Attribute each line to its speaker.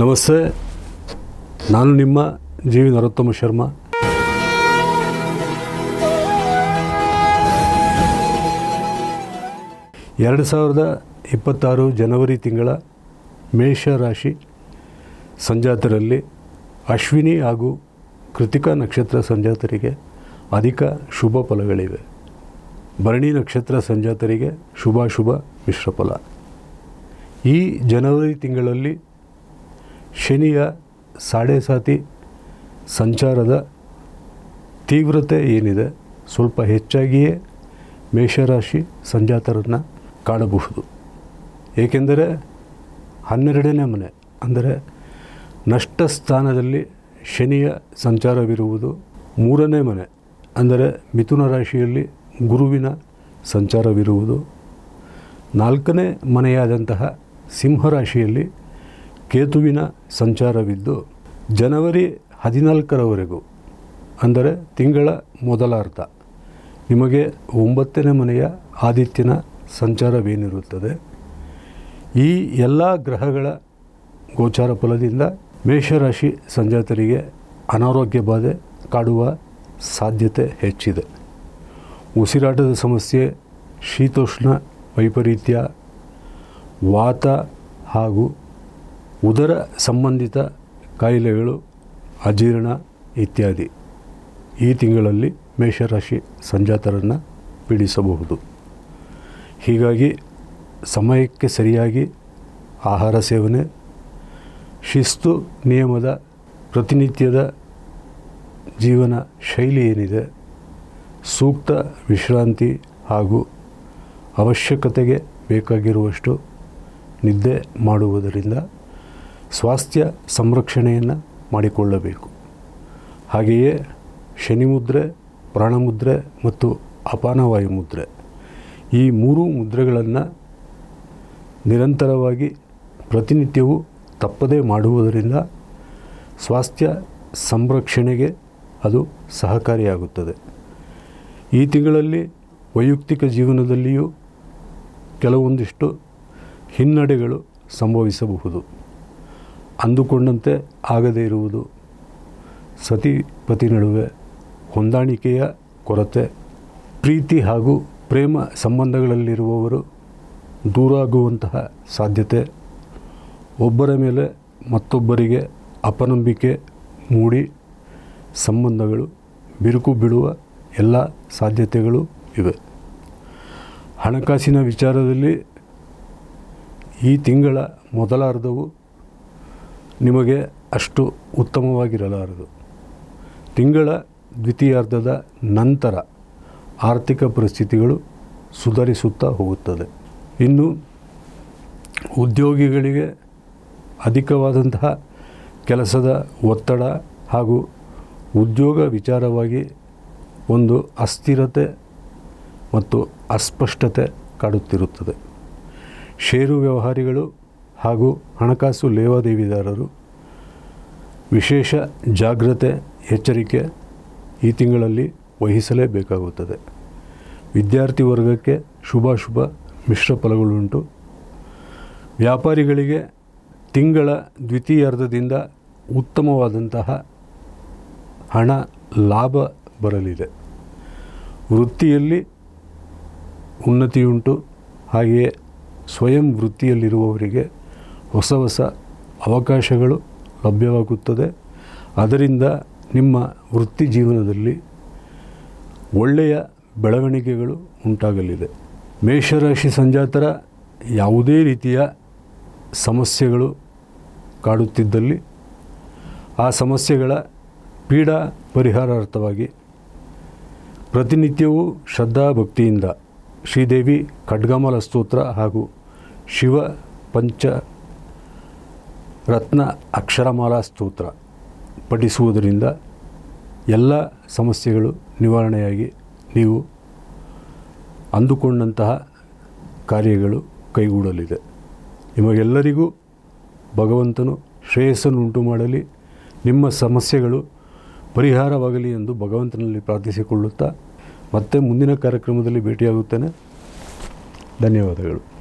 Speaker 1: ನಮಸ್ತೆ. ನಾನು ನಿಮ್ಮ ಜಿ ವಿ ನರೋತ್ತಮ ಶರ್ಮಾ. ಎರಡು ಸಾವಿರದ ಇಪ್ಪತ್ತಾರು ಜನವರಿ ತಿಂಗಳ ಮೇಷ ರಾಶಿ ಸಂಜಾತರಲ್ಲಿ ಅಶ್ವಿನಿ ಹಾಗೂ ಕೃತಿಕಾ ನಕ್ಷತ್ರ ಸಂಜಾತರಿಗೆ ಅಧಿಕ ಶುಭ ಫಲಗಳಿವೆ. ಭರಣಿ ನಕ್ಷತ್ರ ಸಂಜಾತರಿಗೆ ಶುಭಾಶುಭ ಮಿಶ್ರಫಲ. ಈ ಜನವರಿ ತಿಂಗಳಲ್ಲಿ ಶನಿಯ ಸಾಡೆ ಸಾತಿ ಸಂಚಾರದ ತೀವ್ರತೆ ಏನಿದೆ ಸ್ವಲ್ಪ ಹೆಚ್ಚಾಗಿಯೇ ಮೇಷರಾಶಿ ಸಂಜಾತರನ್ನು ಕಾಣಬಹುದು. ಏಕೆಂದರೆ ಹನ್ನೆರಡನೇ ಮನೆ, ಅಂದರೆ ನಷ್ಟ ಸ್ಥಾನದಲ್ಲಿ ಶನಿಯ ಸಂಚಾರವಿರುವುದು ಮೂರನೇ ಮನೆ, ಅಂದರೆ ಮಿಥುನ ರಾಶಿಯಲ್ಲಿ ಗುರುವಿನ ಸಂಚಾರವಿರುವುದು. ನಾಲ್ಕನೇ ಮನೆಯಾದಂತಹ ಸಿಂಹರಾಶಿಯಲ್ಲಿ ಕೇತುವಿನ ಸಂಚಾರವಿದ್ದು ಜನವರಿ ಹದಿನಾಲ್ಕರವರೆಗೂ, ಅಂದರೆ ತಿಂಗಳ ಮೊದಲಾರ್ಧ, ನಿಮಗೆ ಒಂಬತ್ತನೇ ಮನೆಯ ಆದಿತ್ಯನ ಸಂಚಾರವೇನಿರುತ್ತದೆ. ಈ ಎಲ್ಲ ಗ್ರಹಗಳ ಗೋಚಾರ ಫಲದಿಂದ ಮೇಷರಾಶಿ ಸಂಜಾತರಿಗೆ ಅನಾರೋಗ್ಯ ಬಾಧೆ ಕಾಡುವ ಸಾಧ್ಯತೆ ಹೆಚ್ಚಿದೆ. ಉಸಿರಾಟದ ಸಮಸ್ಯೆ, ಶೀತೋಷ್ಣ ವೈಪರೀತ್ಯ, ವಾತ ಹಾಗೂ ಉದರ ಸಂಬಂಧಿತ ಕಾಯಿಲೆಗಳು, ಅಜೀರ್ಣ ಇತ್ಯಾದಿ. ಈ ತಿಂಗಳಲ್ಲಿ ಮೇಷರಾಶಿ ಸಂಜಾತರನ್ನು ಪೀಡಿಸಬಹುದು. ಹೀಗಾಗಿ ಸಮಯಕ್ಕೆ ಸರಿಯಾಗಿ ಆಹಾರ ಸೇವನೆ, ಶಿಸ್ತು ನಿಯಮದ ಪ್ರತಿನಿತ್ಯದ ಜೀವನ ಶೈಲಿ ಏನಿದೆ, ಸೂಕ್ತ ವಿಶ್ರಾಂತಿ ಹಾಗೂ ಅವಶ್ಯಕತೆಗೆ ಬೇಕಾಗಿರುವಷ್ಟು ನಿದ್ದೆ ಮಾಡುವುದರಿಂದ ಸ್ವಾಸ್ಥ್ಯ ಸಂರಕ್ಷಣೆಯನ್ನು ಮಾಡಿಕೊಳ್ಳಬೇಕು. ಹಾಗೆಯೇ ಶನಿ ಮುದ್ರೆ ಪ್ರಾಣಮುದ್ರೆ ಮತ್ತು ಅಪಾನವಾಯು ಮುದ್ರೆ ಈ ಮೂರು ಮುದ್ರೆಗಳನ್ನು ನಿರಂತರವಾಗಿ ಪ್ರತಿನಿತ್ಯವೂ ತಪ್ಪದೇ ಮಾಡುವುದರಿಂದ ಸ್ವಾಸ್ಥ್ಯ ಸಂರಕ್ಷಣೆಗೆ ಅದು ಸಹಕಾರಿಯಾಗುತ್ತದೆ. ಈ ತಿಂಗಳಲ್ಲಿ ವೈಯಕ್ತಿಕ ಜೀವನದಲ್ಲಿಯೂ ಕೆಲವೊಂದಿಷ್ಟು ಹಿನ್ನಡೆಗಳು ಸಂಭವಿಸಬಹುದು. ಅಂದುಕೊಂಡಂತೆ ಆಗದೇ ಇರುವುದು. ಸತಿ ಪತಿ ನಡುವೆ ಹೊಂದಾಣಿಕೆಯ ಕೊರತೆ, ಪ್ರೀತಿ ಹಾಗೂ ಪ್ರೇಮ ಸಂಬಂಧಗಳಲ್ಲಿರುವವರು ದೂರಾಗುವಂತಹ ಸಾಧ್ಯತೆ. ಒಬ್ಬರ ಮೇಲೆ ಮತ್ತೊಬ್ಬರಿಗೆ ಅಪನಂಬಿಕೆ ಮೂಡಿ ಸಂಬಂಧಗಳು ಬಿರುಕು ಬಿಡುವ ಎಲ್ಲ ಸಾಧ್ಯತೆಗಳು ಇವೆ. ಹಣಕಾಸಿನ ವಿಚಾರದಲ್ಲಿ ಈ ತಿಂಗಳ ಮೊದಲಾರ್ಧವು ನಿಮಗೆ ಅಷ್ಟು ಉತ್ತಮವಾಗಿರಲಾರದು. ತಿಂಗಳ ದ್ವಿತೀಯಾರ್ಧದ ನಂತರ ಆರ್ಥಿಕ ಪರಿಸ್ಥಿತಿಗಳು ಸುಧಾರಿಸುತ್ತಾ ಹೋಗುತ್ತದೆ. ಇನ್ನು ಉದ್ಯೋಗಿಗಳಿಗೆ ಅಧಿಕವಾದಂತಹ ಕೆಲಸದ ಒತ್ತಡ ಹಾಗೂ ಉದ್ಯೋಗ ವಿಚಾರವಾಗಿ ಒಂದು ಅಸ್ಥಿರತೆ ಮತ್ತು ಅಸ್ಪಷ್ಟತೆ ಕಾಡುತ್ತಿರುತ್ತದೆ. ಷೇರು ವ್ಯವಹಾರಿಗಳು ಹಾಗೂ ಹಣಕಾಸು ಲೇವಾದೇವಿದಾರರು ವಿಶೇಷ ಜಾಗ್ರತೆ ಎಚ್ಚರಿಕೆ ಈ ತಿಂಗಳಲ್ಲಿ ವಹಿಸಲೇಬೇಕಾಗುತ್ತದೆ. ವಿದ್ಯಾರ್ಥಿ ವರ್ಗಕ್ಕೆ ಶುಭಾಶುಭ, ಮಿಶ್ರ ಫಲಗಳುಂಟು. ವ್ಯಾಪಾರಿಗಳಿಗೆ ತಿಂಗಳ ದ್ವಿತೀಯಾರ್ಧದಿಂದ ಉತ್ತಮವಾದಂತಹ ಹಣ ಲಾಭ ಬರಲಿದೆ. ವೃತ್ತಿಯಲ್ಲಿ ಉನ್ನತಿಯುಂಟು. ಹಾಗೆಯೇ ಸ್ವಯಂ ವೃತ್ತಿಯಲ್ಲಿರುವವರಿಗೆ ಹೊಸ ಹೊಸ ಅವಕಾಶಗಳು ಲಭ್ಯವಾಗುತ್ತದೆ. ಅದರಿಂದ ನಿಮ್ಮ ವೃತ್ತಿ ಜೀವನದಲ್ಲಿ ಒಳ್ಳೆಯ ಬೆಳವಣಿಗೆಗಳು ಉಂಟಾಗಲಿದೆ. ಮೇಷರಾಶಿ ಸಂಜಾತರ ಯಾವುದೇ ರೀತಿಯ ಸಮಸ್ಯೆಗಳು ಕಾಡುತ್ತಿದ್ದಲ್ಲಿ ಆ ಸಮಸ್ಯೆಗಳ ಪೀಡಾ ಪರಿಹಾರಾರ್ಥವಾಗಿ ಪ್ರತಿನಿತ್ಯವೂ ಶ್ರದ್ಧಾ ಭಕ್ತಿಯಿಂದ ಶ್ರೀದೇವಿ ಖಡ್ಗಮಲ ಸ್ತೋತ್ರ ಹಾಗೂ ಶಿವ ಪಂಚ ರತ್ನ ಅಕ್ಷರಮಾಲಾ ಸ್ತೋತ್ರ ಪಠಿಸುವುದರಿಂದ ಎಲ್ಲ ಸಮಸ್ಯೆಗಳು ನಿವಾರಣೆಯಾಗಿ ನೀವು ಅಂದುಕೊಂಡಂತಹ ಕಾರ್ಯಗಳು ಕೈಗೂಡಲಿದೆ. ನಿಮಗೆಲ್ಲರಿಗೂ ಭಗವಂತನು ಶ್ರೇಯಸ್ಸನ್ನುಂಟು ಮಾಡಲಿ, ನಿಮ್ಮ ಸಮಸ್ಯೆಗಳು ಪರಿಹಾರವಾಗಲಿ ಎಂದು ಭಗವಂತನಲ್ಲಿ ಪ್ರಾರ್ಥಿಸಿಕೊಳ್ಳುತ್ತಾ ಮತ್ತೆ ಮುಂದಿನ ಕಾರ್ಯಕ್ರಮದಲ್ಲಿ ಭೇಟಿಯಾಗುತ್ತೇನೆ. ಧನ್ಯವಾದಗಳು.